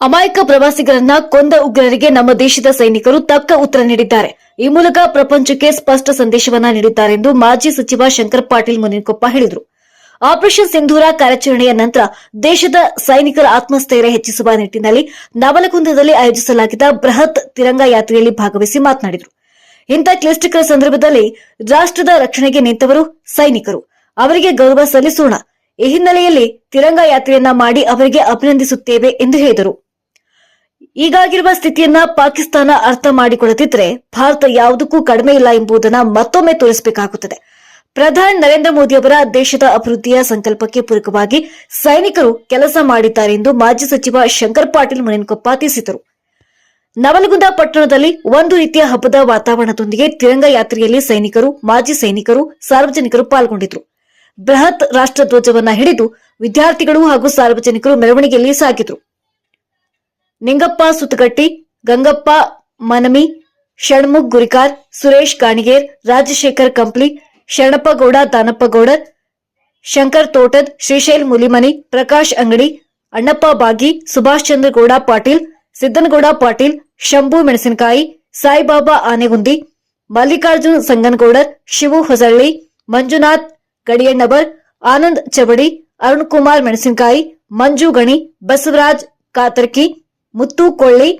ಅಮಾಯಕ ಪ್ರವಾಸಿಗರನ್ನ ಕೊಂದ ಉಗ್ರರಿಗೆ ನಮ್ಮ ದೇಶದ ಸೈನಿಕರು ತಕ್ಕ ಉತ್ತರ ನೀಡಿದ್ದಾರೆ. ಈ ಮೂಲಕ ಪ್ರಪಂಚಕ್ಕೆ ಸ್ಪಷ್ಟ ಸಂದೇಶವನ್ನ ನೀಡಿದ್ದಾರೆಂದು ಮಾಜಿ ಸಚಿವ ಶಂಕರ್ ಪಾಟೀಲ್ ಮುನಿನಕೊಪ್ಪ ಹೇಳಿದರು. ಆಪರೇಷನ್ ಸಿಂಧೂರ ಕಾರ್ಯಾಚರಣೆಯ ನಂತರ ದೇಶದ ಸೈನಿಕರ ಆತ್ಮಸ್ಥೈರ್ಯ ಹೆಚ್ಚಿಸುವ ನಿಟ್ಟಿನಲ್ಲಿ ನವಲಗುಂದದಲ್ಲಿ ಆಯೋಜಿಸಲಾಗಿದ್ದ ಬೃಹತ್ ತಿರಂಗ ಯಾತ್ರೆಯಲ್ಲಿ ಭಾಗವಹಿಸಿ ಮಾತನಾಡಿದರು. ಇಂಥ ಕ್ಲಿಷ್ಟಕರ ಸಂದರ್ಭದಲ್ಲಿ ರಾಷ್ಟ್ರದ ರಕ್ಷಣೆಗೆ ನಿಂತವರು ಸೈನಿಕರು. ಅವರಿಗೆ ಗೌರವ ಸಲ್ಲಿಸೋಣ. ಈ ಹಿನ್ನೆಲೆಯಲ್ಲಿ ತಿರಂಗ ಯಾತ್ರೆಯನ್ನ ಮಾಡಿ ಅವರಿಗೆ ಅಭಿನಂದಿಸುತ್ತೇವೆ ಎಂದು ಹೇಳಿದರು. ಈಗಾಗಿರುವ ಸ್ಥಿತಿಯನ್ನ ಪಾಕಿಸ್ತಾನ ಅರ್ಥ ಮಾಡಿಕೊಳ್ಳದಿದ್ರೆ ಭಾರತ ಯಾವುದಕ್ಕೂ ಕಡಿಮೆ ಇಲ್ಲ ಎಂಬುದನ್ನ ಮತ್ತೊಮ್ಮೆ ತೋರಿಸಬೇಕಾಗುತ್ತದೆ. ಪ್ರಧಾನಿ ನರೇಂದ್ರ ಮೋದಿ ಅವರ ದೇಶದ ಅಭಿವೃದ್ಧಿಯ ಸಂಕಲ್ಪಕ್ಕೆ ಪೂರಕವಾಗಿ ಸೈನಿಕರು ಕೆಲಸ ಮಾಡಿದ್ದಾರೆ ಎಂದು ಮಾಜಿ ಸಚಿವ ಶಂಕರ್ ಪಾಟೀಲ್ ಮುನೇನಕೊಪ್ಪ ತಿಳಿಸಿದರು. ನವಲಗುಂದ ಪಟ್ಟಣದಲ್ಲಿ ಒಂದು ರೀತಿಯ ಹಬ್ಬದ ವಾತಾವರಣದೊಂದಿಗೆ ತಿರಂಗ ಯಾತ್ರೆಯಲ್ಲಿ ಸೈನಿಕರು, ಮಾಜಿ ಸೈನಿಕರು, ಸಾರ್ವಜನಿಕರು ಪಾಲ್ಗೊಂಡಿದ್ರು. ಬೃಹತ್ ರಾಷ್ಟ್ರಧ್ವಜವನ್ನ ಹಿಡಿದು ವಿದ್ಯಾರ್ಥಿಗಳು ಹಾಗೂ ಸಾರ್ವಜನಿಕರು ಮೆರವಣಿಗೆಯಲ್ಲಿ ಸಾಗಿದ್ರು. ನಿಂಗಪ್ಪ ಸುತಗಟ್ಟಿ ಗಂಗಪ್ಪ ಮನಮಿ, ಷಣ್ಮುಖ್ ಗುರಿಕಾರ್, ಸುರೇಶ್ ಗಾಣಿಗೇರ್, ರಾಜಶೇಖರ್ ಕಂಪ್ಲಿ, ಶರಣಪ್ಪಗೌಡ, ದಾನಪ್ಪಗೌಡರ್, ಶಂಕರ್ ತೋಟದ್, ಶ್ರೀಶೈಲ್ ಮುಲಿಮನಿ, ಪ್ರಕಾಶ್ ಅಂಗಡಿ, ಅಣ್ಣಪ್ಪ ಬಾಗಿ, ಸುಭಾಷ್ ಚಂದ್ರ ಗೌಡ ಪಾಟೀಲ್, ಸಿದ್ದನಗೌಡ ಪಾಟೀಲ್, ಶಂಭು ಮೆಣಸಿನಕಾಯಿ, ಸಾಯಿಬಾಬಾ ಆನೆಗುಂದಿ, ಮಲ್ಲಿಕಾರ್ಜುನ್ ಸಂಗನಗೌಡರ್, ಶಿವು ಹೊಸಳ್ಳಿ, ಮಂಜುನಾಥ್ ಗಡಿಯಣ್ಣವರ್ ಆನಂದ್ ಚಬಡಿ, ಅರುಣ್ ಕುಮಾರ್ ಮೆಣಸಿನಕಾಯಿ, ಮಂಜು ಗಣಿ, ಬಸವರಾಜ್ ಕಾತರ್ಕಿ ಮುತ್ತು ಕೊಳ್ಳಿ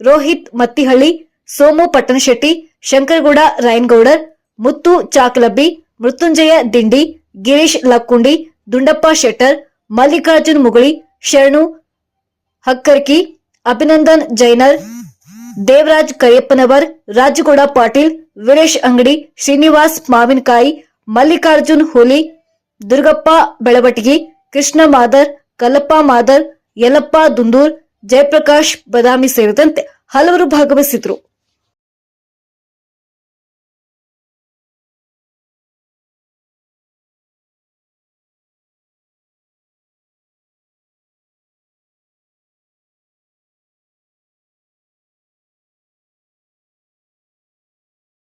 ರೋಹಿತ್ ಮತ್ತಿಹಳ್ಳಿ, ಸೋಮು ಪಟ್ಟಣಶೆಟ್ಟಿ, ಶಂಕರಗೌಡ ರಾಯನ್ಗೌಡರ್, ಮುತ್ತು ಚಾಕ್ಲಬ್ಬಿ, ಮೃತ್ಯುಂಜಯ ದಿಂಡಿ, ಗಿರೀಶ್ ಲಕ್ಕುಂಡಿ, ದುಂಡಪ್ಪ ಶೆಟ್ಟರ್, ಮಲ್ಲಿಕಾರ್ಜುನ್ ಮುಗುಳಿ, ಶರಣು ಹಕ್ಕರ್ಕಿ, ಅಭಿನಂದನ್ ಜೈನರ್, ದೇವರಾಜ್ ಕರಿಯಪ್ಪನವರ್, ರಾಜಗೌಡ ಪಾಟೀಲ್, ವೀರೇಶ್ ಅಂಗಡಿ, ಶ್ರೀನಿವಾಸ್ ಮಾವಿನಕಾಯಿ, ಮಲ್ಲಿಕಾರ್ಜುನ್ ಹುಲಿ, ದುರ್ಗಪ್ಪ ಬೆಳವಟಗಿ, ಕೃಷ್ಣ ಮಾದರ್, ಕಲ್ಲಪ್ಪ ಮಾದರ್, ಯಲ್ಲಪ್ಪ ದುಂದೂರ್ ಜಯಪ್ರಕಾಶ್ ಬದಾಮಿ ಸೇರಿದಂತೆ ಹಲವರು ಭಾಗವಹಿಸಿದ್ರು.